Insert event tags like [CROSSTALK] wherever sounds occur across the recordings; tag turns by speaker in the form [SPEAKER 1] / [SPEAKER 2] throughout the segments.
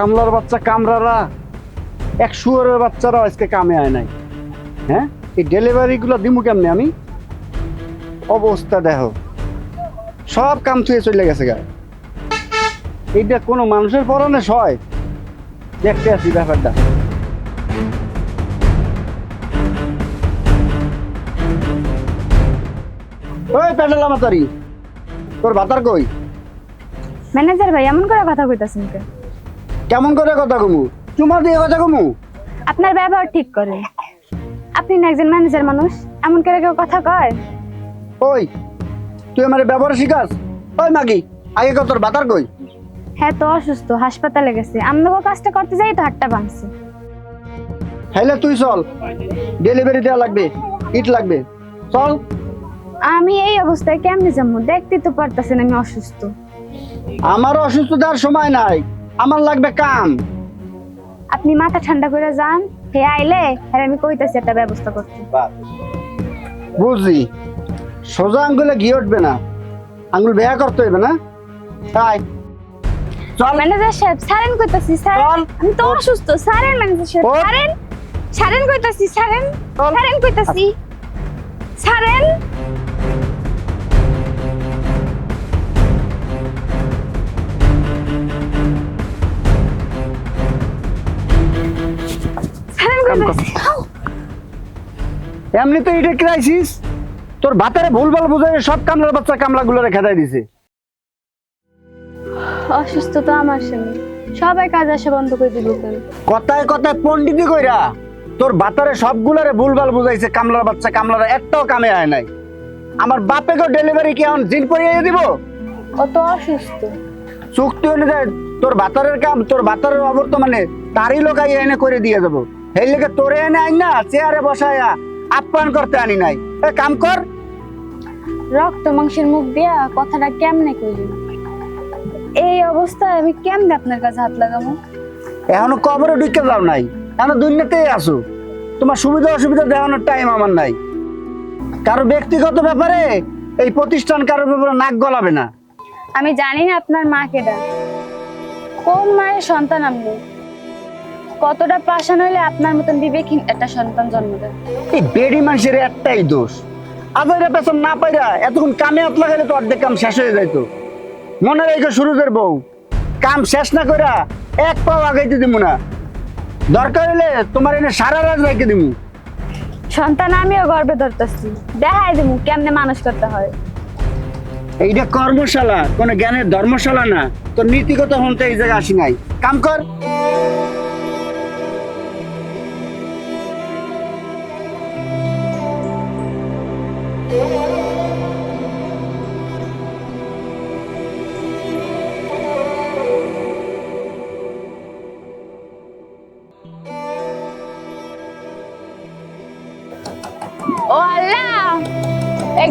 [SPEAKER 1] কামলার বাচ্চা কামরারা, এক শুয়ারের বাচ্চারা আজকে কামে আয় নাই। হ্যাঁ? এই ডেলিভারিগুলো দিমু কেমনে আমি? অবস্থা দেখো। সব কাম থুয়ে চলে গেছে গা। এইটা কোনো মানুষের পরনে সয়? দেখতে আছি ব্যাপারটা। ওই প্যান্ডেল আমাতারি, তোর ভাতার কই?
[SPEAKER 2] ম্যানেজার ভাই, এমন করে কথা কইতাছেন কেন?
[SPEAKER 1] কেমন করে কথা কমু? চুমা দিয়ে কথা কমু?
[SPEAKER 2] আপনার ব্যবহার ঠিক করে। আপনি না একজন ম্যানেজার মানুষ এমন করে কেউ কথা কয়?
[SPEAKER 1] ওই তুই আমার ব্যবহার শিখাস? ওই মাগি আগে কত তোর ভাতার কই?
[SPEAKER 2] হ্যাঁ তো অসুস্থ হাসপাতালে গেছে। আমদাগো কাজটা করতে যাই তো হাতটা ভাঙছে।
[SPEAKER 1] হেলে তুই চল। ডেলিভারি দেওয়া লাগবে ইট লাগবে। চল।
[SPEAKER 2] আমি এই অবস্থায় কেমনে যাব? দেখতে তো পারতেছেন আমি অসুস্থ।
[SPEAKER 1] আমার অসুস্থতার সময় নাই। আমার লাগবে কাম।
[SPEAKER 2] আপনি মাথা ঠান্ডা করে যান হে আইলে হ্যাঁ আমি কইতাছি একটা ব্যবস্থা করতে।
[SPEAKER 1] বুঝলি সোজা আঙ্গুলে গিয়ে উঠবে না। আঙ্গুল বেয়া করতে হইবে না। তাই। চল।
[SPEAKER 2] ম্যানেজার সাহেব সারেন কইতাছি স্যার আমি তো অসুস্থ সারেন ম্যানেজার সাহেব। সারেন। সারেন কইতাছি সারেন। সারেন কইতাছি। সারেন।
[SPEAKER 1] কাম কর। এমনি তো এটা ক্রাইসিস তোর ভাতারে ভুলভাল বুঝাই সব কামলার বাচ্চা কামলাগুলো রেখে দেয় দিছে।
[SPEAKER 2] অসুস্থ তো আমার স্বামী। সবাই কাজ আসা বন্ধ করে কেন?
[SPEAKER 1] কথায় কথায় কইরা তোর ভাতারে সবগুলারে ভুলভাল বুঝাইছে কামলার বাচ্চা কামলার একটাও কামে আয় নাই। আমার বাপেকে ডেলিভারি কি এখন জিন পরিয়ে দিব?
[SPEAKER 2] কত অসুস্থ।
[SPEAKER 1] চুক্তি অনুযায়ী তোর ভাতারের কাম তোর ভাতারের অবর্তমানে তারই লোকাই এনে করে দিয়ে দেবো এই লেগে তোরে এনে আইন না চেয়ারে বসায়া আপ্যায়ন করতে আনি নাই। এ কাম কর।
[SPEAKER 2] রক্ত মাংসের মুখ দিয়া কথাটা কেমনে কইলি? এই অবস্থায় আমি কেমনে আপনার কাছে হাত লাগাবো?
[SPEAKER 1] এখনও কবরে ঢুকে যাও নাই। এখন দুনিয়াতেই আছো। তোমার সুবিধা অসুবিধা দেওয়ানোর টাইম আমার নাই। কারও ব্যক্তিগত ব্যাপারে এই প্রতিষ্ঠান কারোর ব্যাপারে নাক গলাবে না।
[SPEAKER 2] আমি জানি না আপনার মা কেডা কোন মায়ের সন্তান আপনি? কতটা পাষাণ হইলে আপনার মতন বিবেকহীন একটা সন্তান জন্ম দেয়?
[SPEAKER 1] এই বেড়ি মানুষের একটাই দোষ। আদারে পেছন না পাইরা এতক্ষণ কামে হাত লাগাইলে তো অর্ধেক কাম শেষ হয়ে যাইতো। মনে রেখে সুরজের বউ। কাম শেষ না কইরা এক পাও আগাইতে দিব না। দরকার হলে তোমার এনে সারা রাত রেখে দিব
[SPEAKER 2] সন্তান আমিও গর্বে ধরতেছি। দেখাই দিমু কেমনে মানুষ করতে হয়।
[SPEAKER 1] এইটা কর্মশালা কোনো জ্ঞানের ধর্মশালা না। তোর নীতিগত হতে এই জায়গায় আসি নাই। কাম কর।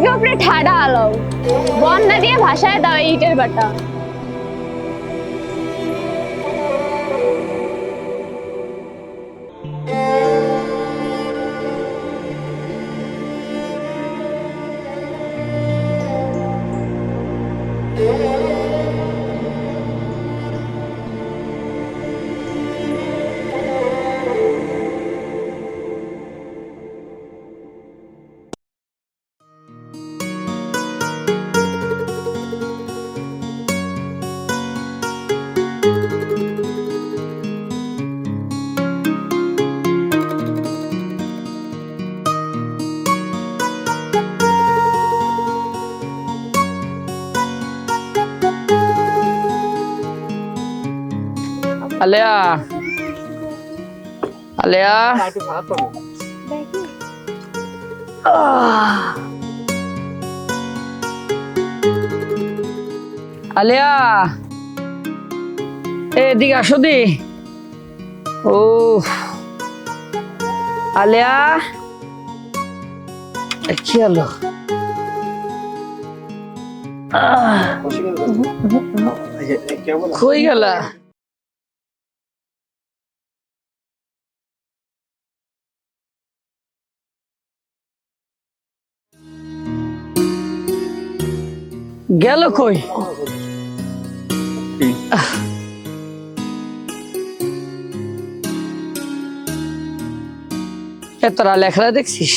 [SPEAKER 2] একে উপরে ঠাডা আলো। বন্যা দিয়ে ভাষায় দাও ইটের বাটা।
[SPEAKER 3] আলেয়া। আলেয়া। আলেয়া। এদিকে আসো দি। ও আলেয়া। কি হলো? কই গেলা? গেল কই? এতরা লেখরা দেখছিস?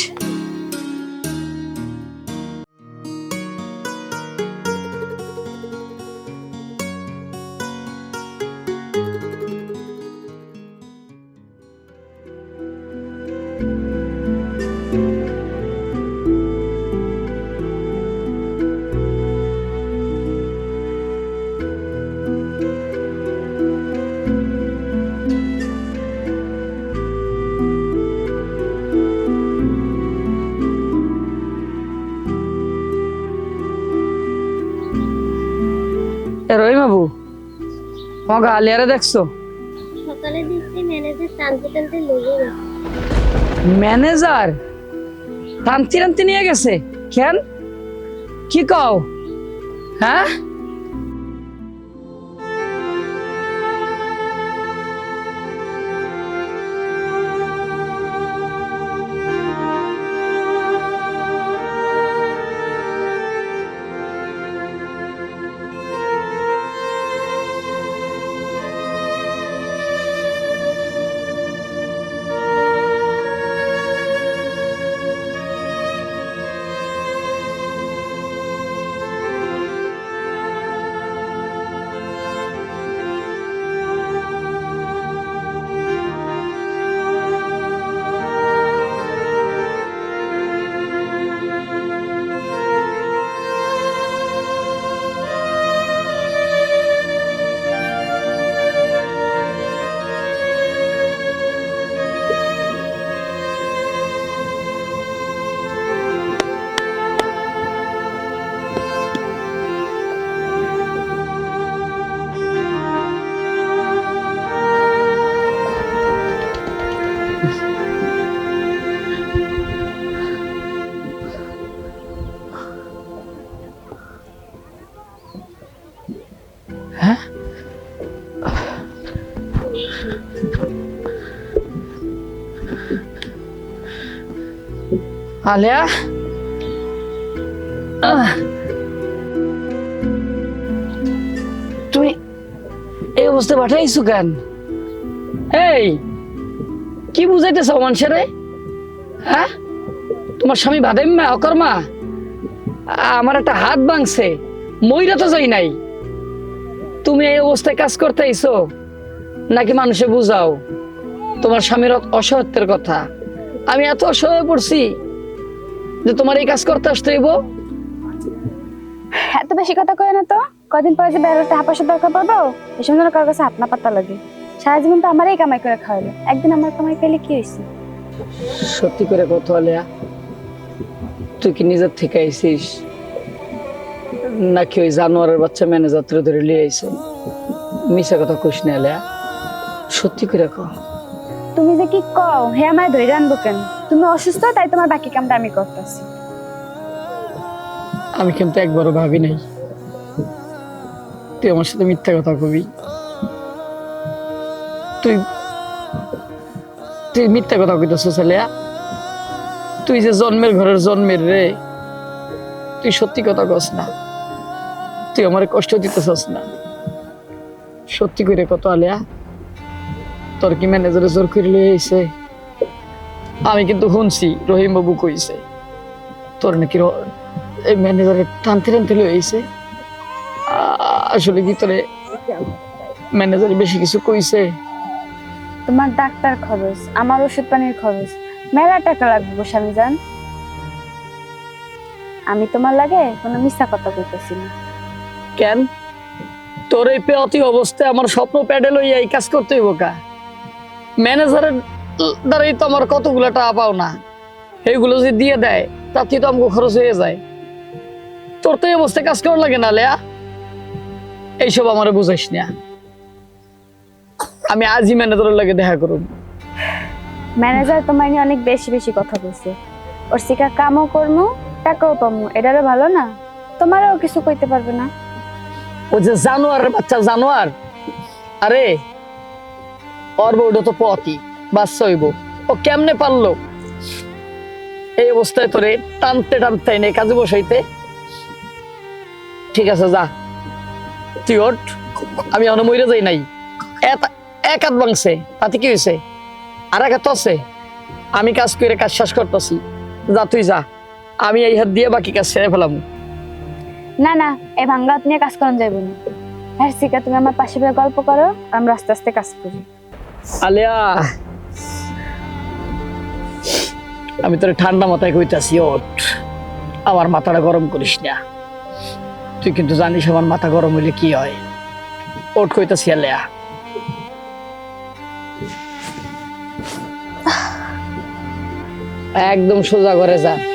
[SPEAKER 3] এ রই বাবু। মগা আলিয়ারে দেখছ?
[SPEAKER 4] সকালে দেখছি ম্যানেজার টানতে টানতে লেগে গেছে।
[SPEAKER 3] ম্যানেজার টানতি টানতি নিয়ে গেছে? কেন? কি কও? হ্যাঁ? আলিয়া। তুমি এই অবস্থা পাঠাইছো কেন? এই, কি বুঝাইতেছ মানুষের? হ্যাঁ? তোমার স্বামী ভাদাইম্মা অকর্মা? আমার একটা হাত ভাঙছে, মইরা তো যাই নাই। তুমি এই অবস্থায় কাজ করতে আইছো, নাকি মানুষে বুঝাও? তোমার স্বামীর অ- অসহায়ত্বের কথা। আমি এত অসহায় পড়ছি যে তোমার এই কাজ করতে আসতে হইব?
[SPEAKER 2] এত বেশি কথা কয় না তো। কদিন পরে যে বেরোতে টাকা পয়সা দরকার পড়ব এই সময় কারোর কাছে হাত না পাতা লাগে। সারা জীবন তো আমারই কামাই করে খাওয়ালো একদিন আমার কামাই পেলে কি হয়েছে
[SPEAKER 3] সত্যি করে কত আলিয়া তুই কি নিজের থেকে আইছিস? নাকি ওই জানোয়ারের বাচ্চা ম্যানেজার ধরে ধরে লিয়ে আইছে? মিশা কথা কইস না আলিয়া। সত্যি করে কহ
[SPEAKER 2] তুমি যে কি কও হে আমায় ধরে আনব কেন? তুমি অসুস্থ, তাই তোমার বাকি কামটা আমি করতেছি।
[SPEAKER 3] আমি কিন্তু একবারও ভাবি নাই। তুই আমার সাথে মিথ্যা কথা কবি। তুই তুই মিথ্যা কথা কইতেছ ছেলেয়া। তুই যে জন্মের ঘরের জন্মের রে, তুই সত্যি কথা কস না। তুই আমার কষ্ট দিতেছস না। সত্যি করে কত আলিয়া। তোর কি ম্যানেজারে জোর করে আইছে? আমি কিন্তু শুনছি রহিম বাবু কইছে তোর নাকি এই ম্যানেজারে টানতে টানতে লয়ে আইছে। আসলে কি তোরে ম্যানেজারে বেশি কিছু কইছে?
[SPEAKER 2] তোমার ডাক্তার খরচ আমার ওষুধ পানির খরচ মেলা টাকা লাগবে স্বামী যান আমি তোমার লাগে কোনো মিথ্যা কথা কইতেছি না।
[SPEAKER 3] কেন? তোর এই পেয়তি অবস্থায় আমার স্বপ্ন প্যাডে লইয়া এই কাজ করতে হইব কা? ম্যানেজারের দ্বারাই তো আমার কতগুলো টাকা পাও না। এইগুলো যদি দিয়ে দেয় তাতে তো আমাকে খরচ হয়ে যায়। তোর তো এই অবস্থায় কাজ করার লাগে না লেয়া। এইসব আমার বুঝাইস না। আমি আজই ম্যানেজারের লাগে দেখা করুন
[SPEAKER 2] ম্যানেজার তোমার নিয়ে অনেক বেশি বেশি কথা বলছে। ওর শিকা কামও করমু টাকাও পামু। এটারও ভালো না? তোমারও কিছু কইতে পারবে না?
[SPEAKER 3] ও যে জানোয়ারের বাচ্চা জানোয়ার? আরে ওর বউটা তো পথই বাচ্চা হইব। ও কেমনে পারল? এই অবস্থায় তোরে টানতে টানতে এনে কাজে বসাইতে। ঠিক আছে যা। তুই ওঠ। আমি অনে যাই নাই। এক হাত ভাঙছে। তাতে কি হয়েছে আর এক হাত আছে। আমি কাজ করে কাজ শেষ করতেছি। যা তুই যা। আমি এই হাত দিয়ে বাকি কাজ সেরে ফেলাম।
[SPEAKER 2] না না এই ভাঙ্গা নিয়ে কাজ করান যাইব না। হ্যাঁ শিকা তুমি আমার পাশে গল্প করো আমরা আস্তে আস্তে কাজ করি।
[SPEAKER 3] আলিয়া! আমি তোর ঠান্ডা মাথায় কইতাছি, ওঠ। আমার মাথাটা গরম করিস না। তুই কিন্তু জানিস আমার মাথা গরম হইলে কি হয়। ওট কইতাছি আলেয়া একদম সোজা করে যা।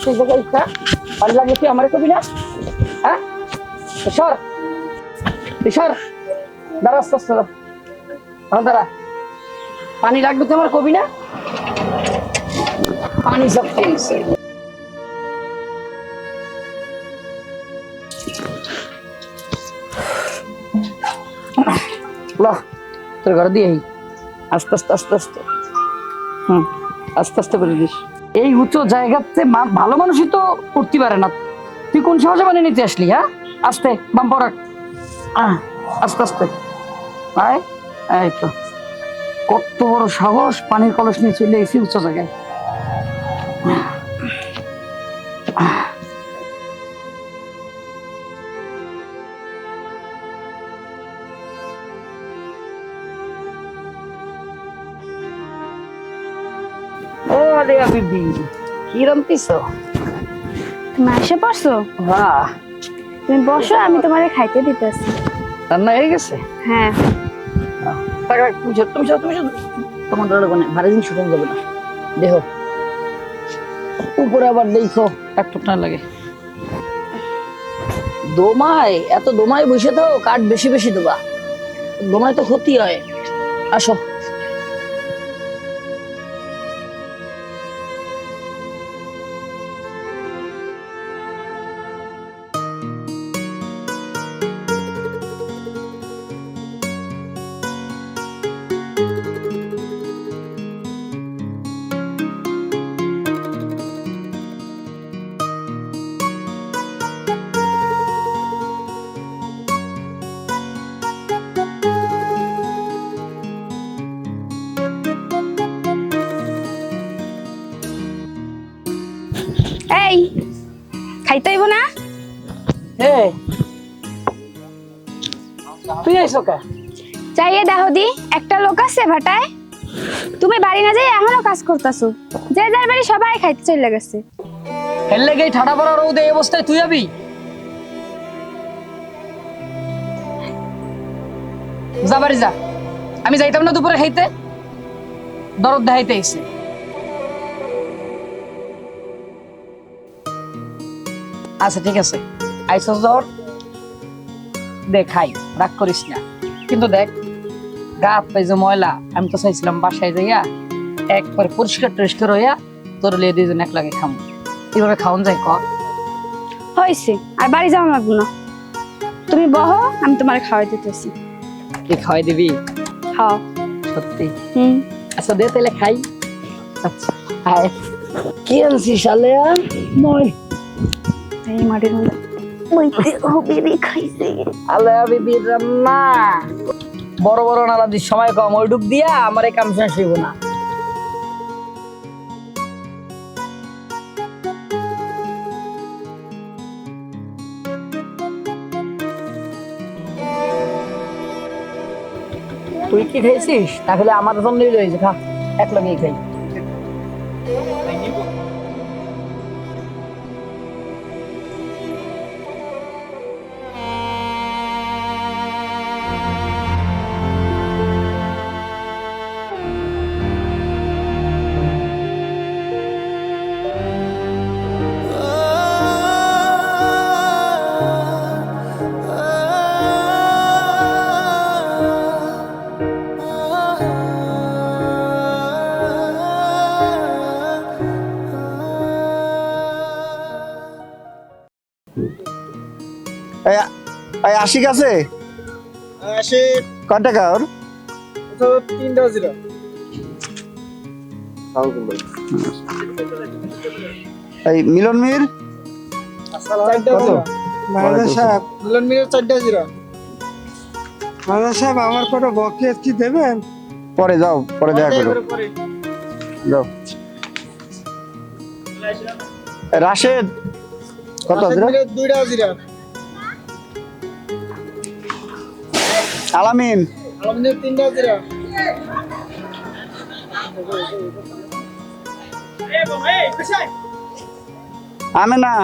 [SPEAKER 3] সেই জায়গায় খা পানি লাগলে তুই আমারে কবি না? হ্যাঁ? দাঁড়া, আস্তে আস্তে, দাঁড়া। দাঁড়া। পানি লাগবে তো আমার কবি না? পানি সব তোর ঘরে দিয়ে আস্তে আস্তে আস্তে আস্তে। হুম, আস্তে আস্তে করে দিস। এই উঁচু জায়গাতে ভালো মানুষই তো উঠতে পারে না। তুই কোন সহজে মানে নিতে আসলি হ্যাঁ? আস্তে, বাম পরাক আস্তে আস্তে। আয় এই তো। কত বড় সাহস, পানির কলস নিয়ে চলে এসি উঁচু জায়গায়। বিবি কি রামতিস
[SPEAKER 2] তুমি এসে পড়ছো?
[SPEAKER 3] বাহ
[SPEAKER 2] তুমি বসো আমি তোমারে খাইতে দিতেছি।
[SPEAKER 3] রান্না হয়ে গেছে?
[SPEAKER 2] হ্যাঁ।
[SPEAKER 3] তুমি সব- তুমি সব- তুমি সব- তোমার ডরে ভারী জিনিস শুকানো যাবে না। দেহ উপরে আবার দেখো একটু না লাগে। দোমায় এত দোমায় বসে তো কাঠ বেশি বেশি দেবা। দোমায় তো ক্ষতি হয়। আসো।
[SPEAKER 2] খাইতে হইব না?
[SPEAKER 3] তুই কা?
[SPEAKER 2] চাইয়ে দি একটা লোক আছে ভাটায়। তুমি বাড়ি না যাই এখনও কাজ করতেছো। যে যার বাড়ি সবাই খাইতে চলে গেছে।
[SPEAKER 3] ঠাডা পড়া রোদে এই অবস্থায় তুই যাবি যা বাড়ি যা। আমি যাইতাম না দুপুরে খাইতে। দরদ দেখাইতে আচ্ছা ঠিক আছে। আইসো জ্বর দেখাই রাগ করিস না। কিন্তু দেখ গা হাত পাই যে ময়লা আমি তো চাইছিলাম বাসায় যাইয়া একবার পরিষ্কার টরিষ্কার হইয়া তোর লিয়ে দুইজন এক লাগে খামো। এভাবে খাওয়ান যায় ক?
[SPEAKER 2] হয়েছে আর বাড়ি যাওয়া লাগবো না। তুমি বহো আমি তোমার খাওয়াই দিতেছি।
[SPEAKER 3] তুই খাওয়াই দিবি?
[SPEAKER 2] খাও।
[SPEAKER 3] সত্যি?
[SPEAKER 2] হুম।
[SPEAKER 3] আচ্ছা দে তাহলে খাই। আচ্ছা কি আনছিস আলেয়া মই
[SPEAKER 2] এই মাটির মধ্যে বইতে হবে, রে খাইছে।
[SPEAKER 3] রান্না বড় বড় নালা দিস সময় কম, ওই ডুব দিয়া আমার এই কাম শেষ হইব না। তুই কি খাইছিস? তাহলে আমার জন্যই রয়েছে খা। এক লগেই খাই।
[SPEAKER 1] আশিক আছে?
[SPEAKER 5] আসে
[SPEAKER 1] কয় টাকা ওর?
[SPEAKER 5] তিনটা জিরো
[SPEAKER 1] এই মিলন মির? সাহেব,
[SPEAKER 5] মিলন মিলের চারটা জিরো
[SPEAKER 6] মাদা সাহেব আমার কোনো বকে কি দেবেন?
[SPEAKER 1] পরে যাও পরে দেখা করো। যাও। রাশেদ কত জিরো
[SPEAKER 5] দুইটা জিরো
[SPEAKER 1] আলামিন। আমেনা।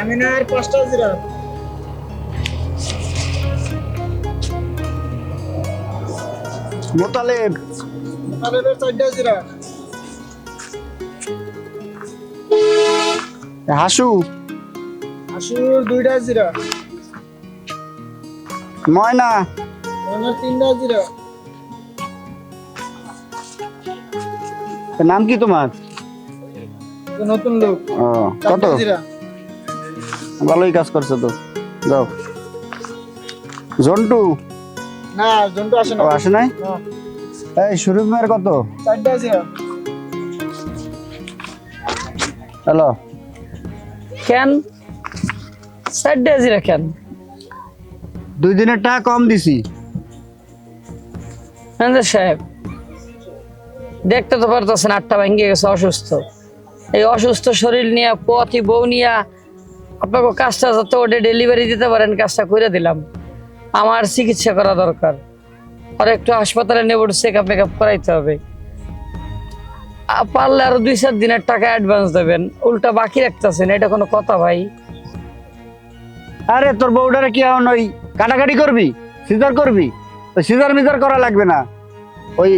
[SPEAKER 5] আমি পাঁচটা জিরো
[SPEAKER 1] মোতালেব।
[SPEAKER 5] আমাদের চারটা জিরো
[SPEAKER 1] হাসু।
[SPEAKER 5] আশুর দুইটা জিরো।
[SPEAKER 1] ময়না। নাম কি তোমার?
[SPEAKER 5] নতুন লোক।
[SPEAKER 1] ও কত? ভালোই কাজ করছ তো। যাও। জন্টু?
[SPEAKER 5] না জন্টু আসে না।
[SPEAKER 1] আসে নাই? এই শরীফ মেয়ের কত? হ্যালো।
[SPEAKER 3] কেন? সাইডে জিরা কেন?
[SPEAKER 1] দুই দিনের টাকা কম দিছি।
[SPEAKER 3] ম্যানেজার সাহেব দেখতে তো পারতেছেন আটটা ভেঙে গেছে অসুস্থ। এই অসুস্থ শরীর নিয়ে পথি বউ নিয়ে আপনাকে কাজটা যত ওটা ডেলিভারি দিতে পারেন কাজটা করে দিলাম। আমার চিকিৎসা করা দরকার। আর একটু হাসপাতালে নেব চেক আপ মেকআপ করাইতে হবে। পারলে আরও দুই চার দিনের টাকা অ্যাডভান্স দেবেন। উল্টা বাকি রাখতেছেন এটা কোনো কথা ভাই।
[SPEAKER 1] আরে তোর বউটারে কি এখন ওই কাটাকাটি করবি, সিজার করবি ওই সিজার মিজার করা লাগবে না। ওই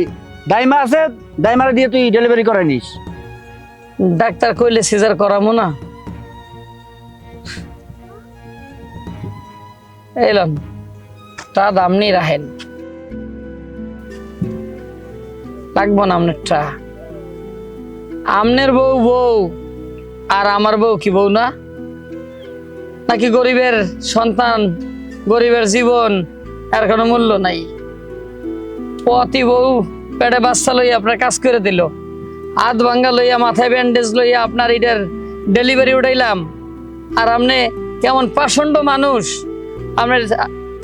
[SPEAKER 1] দাইমা আছে, দাইমারে দিয়ে তুই ডেলিভারি করে নিস।
[SPEAKER 3] ডাক্তার কইলে সিজার করামো না। এলাম তা দাম নেই রাখেন। লাগবো না আপনার টা। আমনের বউ বউ, আর আমার বউ কি বউ না? নাকি গরিবের সন্তান গরিবের জীবন আর কোনো মূল্য নাই। পতি বউ পেটে বাচ্চা লইয়া আপনার কাজ করে দিল। হাত ভাঙ্গা লইয়া, মাথায় ব্যান্ডেজ লইয়া আপনার এটার ডেলিভারি উঠাইলাম। আর আপনি কেমন পাষণ্ড মানুষ। আপনার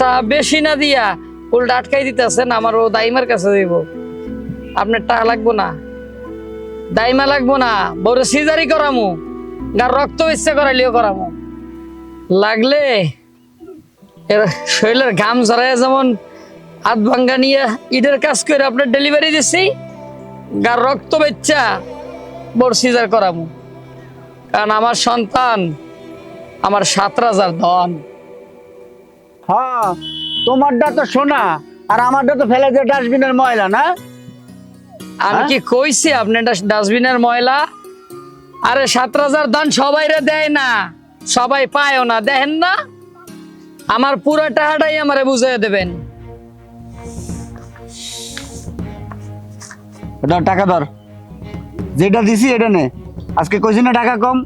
[SPEAKER 3] তা বেশি না দিয়া উল্টা আটকাই দিতেছেন, আমার ও দাইমার কাছে দিব আপনার টাকা লাগবো না। দাইমা লাগবো না বড় সিজারি করামু। গার রক্ত ইচ্ছা করাইলেও করামু। লাগলে এর শরীরের ঘাম ঝরাইয়া যেমন হাত ভাঙ্গা নিয়ে ইটের কাজ করে আপনার ডেলিভারি দিছি গার রক্ত বেচ্চা বড় সিজার করামু। কারণ আমার সন্তান আমার সাত রাজার ধন।
[SPEAKER 1] হ্যাঁ তোমারটা তো সোনা আর আমারটা তো ফেলে দিয়ে ডাস্টবিনের ময়লা না?
[SPEAKER 3] আমি
[SPEAKER 1] হ্যাঁ?
[SPEAKER 3] কি কইছি আপনি ডাস্টবিনের ময়লা? আরে সাত রাজার দান সবাই রে দেয় না সবাই পায়ও না দেখেন না? আমার পুরো টাকাটাই আমারে বুঝিয়ে দেবেন।
[SPEAKER 1] টাকা ধর। যেটা দিছি এটা নে। আজকে কইছি না টাকা কম,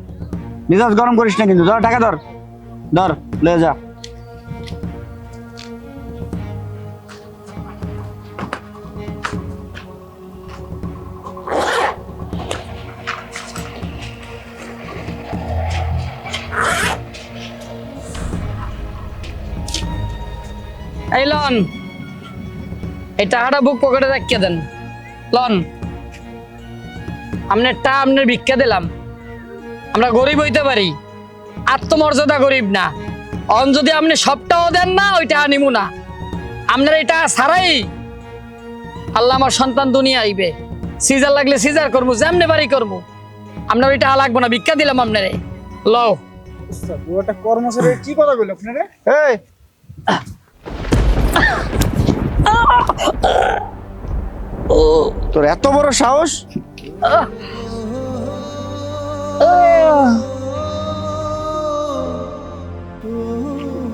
[SPEAKER 1] মিজাজ গরম করিস না কিন্তু। ধর, টাকা ধর। ধর, লয়ে যা।
[SPEAKER 3] এই টাকাটা বুক পকেটে রাখিয়ে দেন। লন আপনার টা আপনার ভিক্ষা দিলাম। আমরা গরিব হইতে পারি। আত্মমর্যাদা গরিব না। অন যদি আপনি সবটাও দেন না ওই টাকা নিমু না। আপনার এটা ছাড়াই আল্লাহ আমার সন্তান দুনিয়া আইবে। সিজার লাগলে সিজার করব যেমনি বাড়ি করব আপনার ওই টাকা লাগবো না ভিক্ষা দিলাম আপনারে। লও।
[SPEAKER 5] একটা কর্মচারী কি কথা বলল আপনারা?
[SPEAKER 1] এই তোর এত বড় সাহস?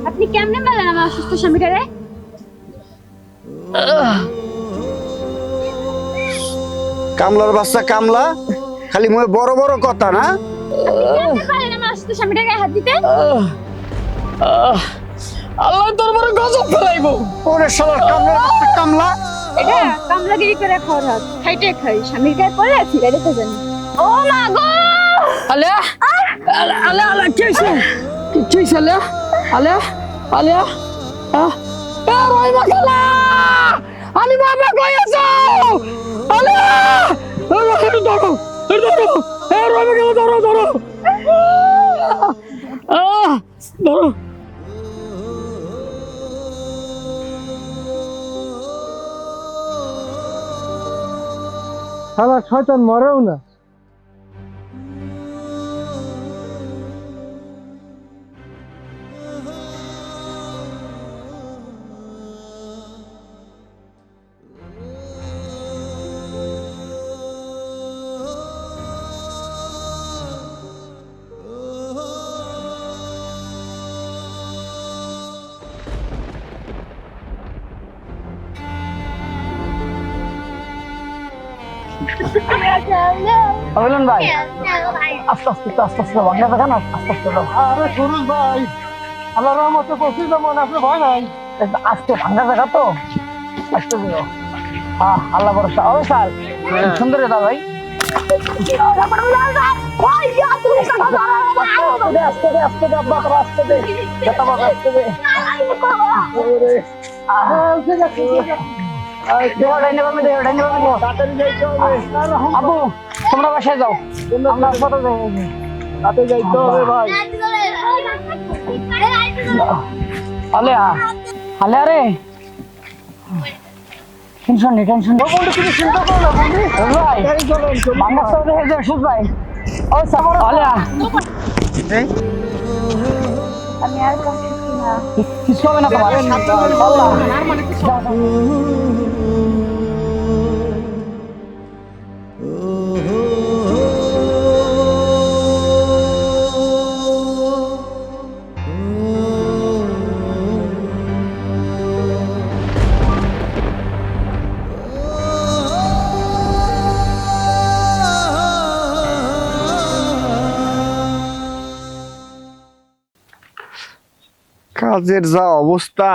[SPEAKER 2] আপনি কেমনে মেলেন আমার অসুস্থ স্বামীটারে?
[SPEAKER 1] কামলার বাচ্চা কামলা খালি মুখে বড় বড় কথা না?
[SPEAKER 3] আল্লাহ তোর বড় গজব ফেলাইবো।
[SPEAKER 1] ওরে শালার কামলার বাচ্চা কামলা।
[SPEAKER 2] এটা কামলাগিরি করে খরচ খাইটে খাই স্বামীর গায়ে পড়ে ফিরে দিতে জানি ও মা গো!
[SPEAKER 3] আলে আলে আলে আলে কি হইছে? কি হইছে আলে? আলে আলে আহ এ রই মাখালা আমি বাবা কই আছো? আলে ধরো এ ধরো। এ রই মাখালা ধরো ধরো। আহ ধরো।
[SPEAKER 6] শালা শয়তান মরেও না।
[SPEAKER 3] অভিলন ভাই আস্তে আস্তে আস্তে আস্তে ভাঙা দেখা না আস্তে আস্তে
[SPEAKER 6] আরে সুরুজ ভাই আল্লাহ রহমতে পৌঁছে যাব না আপনি ভয় নাই
[SPEAKER 3] আস্তে ভাঙা জায়গা তো আস্তে দিও আহ আল্লাহ ভরসা ও স্যার সুন্দর দাদা ভাই আবু তোমরা বাসায় যাও। আমরা ফটো
[SPEAKER 5] তাতে যাইতে হবে ভাই।
[SPEAKER 3] আলে আলে আরে। টেনশন নেই টেনশন নেই
[SPEAKER 6] তুমি চিন্তা করো না বন্ধু।
[SPEAKER 3] ভাই বাংলা হেজে সুজ ভাই। ও সামর আলে।
[SPEAKER 2] আমি আর কাছে না।
[SPEAKER 3] কিছু হবে না। তোমার
[SPEAKER 1] কাজের যা অবস্থা।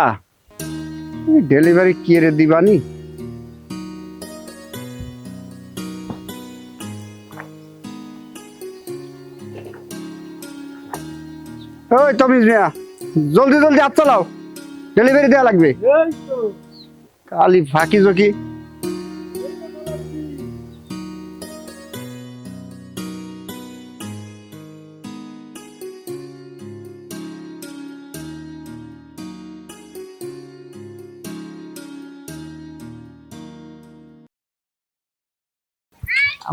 [SPEAKER 1] ডেলিভারি কি রে দিবানি? ওই তুমি মিয়া জলদি জলদি হাত চালাও। ডেলিভারি দেওয়া লাগবে। কালি ফাঁকি জকি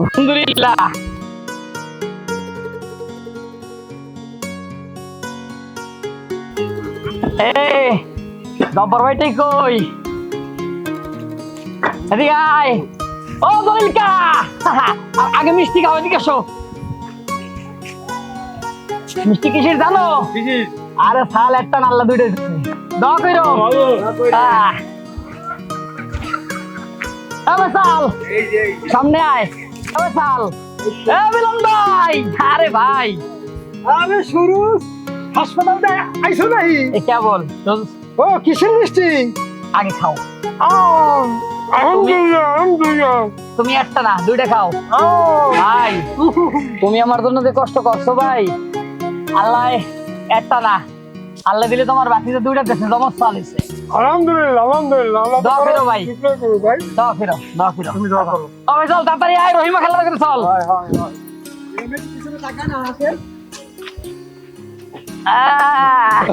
[SPEAKER 3] আলহামদুলিল্লাহ জব্বর ভাইটাই কই? এদিকে আয়। ও দলিলকা! আ- আগে মিষ্টি খাও এদিকে এসো। মিষ্টি কিসের জানো? আরে সাল একটা নাল্লা দুইটা দিচ্ছে দাও কইরো। সাল সামনে আয়। সাল। এ মিলন ভাই। আরে ভাই।
[SPEAKER 6] আরে দেয় আইসো নাই
[SPEAKER 3] এ কে বল
[SPEAKER 6] ও কিসের মিষ্টি?
[SPEAKER 3] আগে খাও। তুমি একটা না দুইটা খাও। ভাই তুমি আমার জন্য যে কষ্ট করছ ভাই আল্লাহ একটা না। আল্লাহ দিলে তোমার বাকিতে দুইটা দেশে জমা চালিছে
[SPEAKER 6] আলহামদুলিল্লাহ আলহামদুলিল্লাহ আল্লাহ
[SPEAKER 3] দোয়া করো ভাই।
[SPEAKER 6] শুকর করো ভাই।
[SPEAKER 3] দাও ফিরো দাও ফিরো।
[SPEAKER 6] তুমি দোয়া করো।
[SPEAKER 3] ও চল তাড়াতাড়ি আয় রহিমা খেলা দেখতে চল।
[SPEAKER 6] হয় হয় হয়।
[SPEAKER 3] আহ।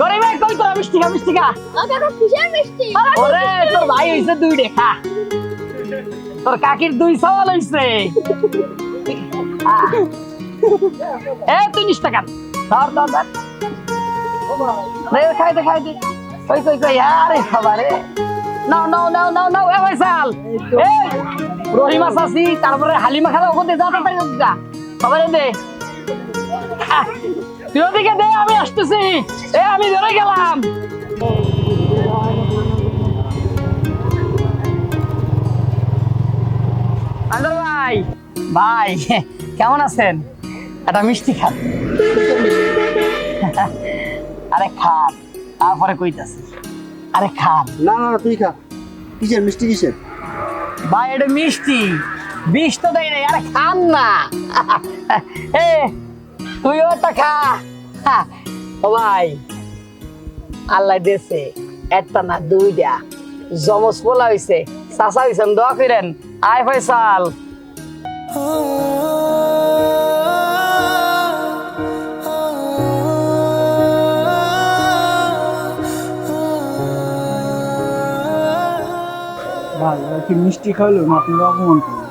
[SPEAKER 3] গরিব ভাই কই তোরা মিষ্টি খা মিষ্টি খা।
[SPEAKER 4] কিসের মিষ্টি
[SPEAKER 3] ওরে তোর ভাই হইছে দুই দেখা তোর কাকির দুই সওয়াল হইছে। এ তুই নিষ্ঠা কান? ধর ধর ধর। কই কই কই? আরে খাবারে নাও নাও নাও নাও নাও, এ ভাইসাল তারপরে হালিমা খালা, ওখানে দে। তুই ওদিকে দে, আমি আসতেছি। এ, আমি গেলাম। আন্দর ভাই। ভাই, [LAUGHS] কেমন আছেন? একটা মিষ্টি খান। [LAUGHS] আরে খান তারপরে কইতাছি। আরে খান।
[SPEAKER 1] না না না তুই খা। কিসের মিষ্টি কিসের?
[SPEAKER 3] ভাই এটা মিষ্টি। বিষ তো দেয় নাই আরে খান না। [LAUGHS] এ তুইও একটা খা। হা, [LAUGHS] ও ভাই আল্লাহ দেশে একটা না দুইটা। জমজ পোলা হইছে চাচা হইছেন দোয়া করেন আয় ফয়সাল।
[SPEAKER 5] কি মিষ্টি খাওয়ালেন আপনারা আপনি অপমান করলেন।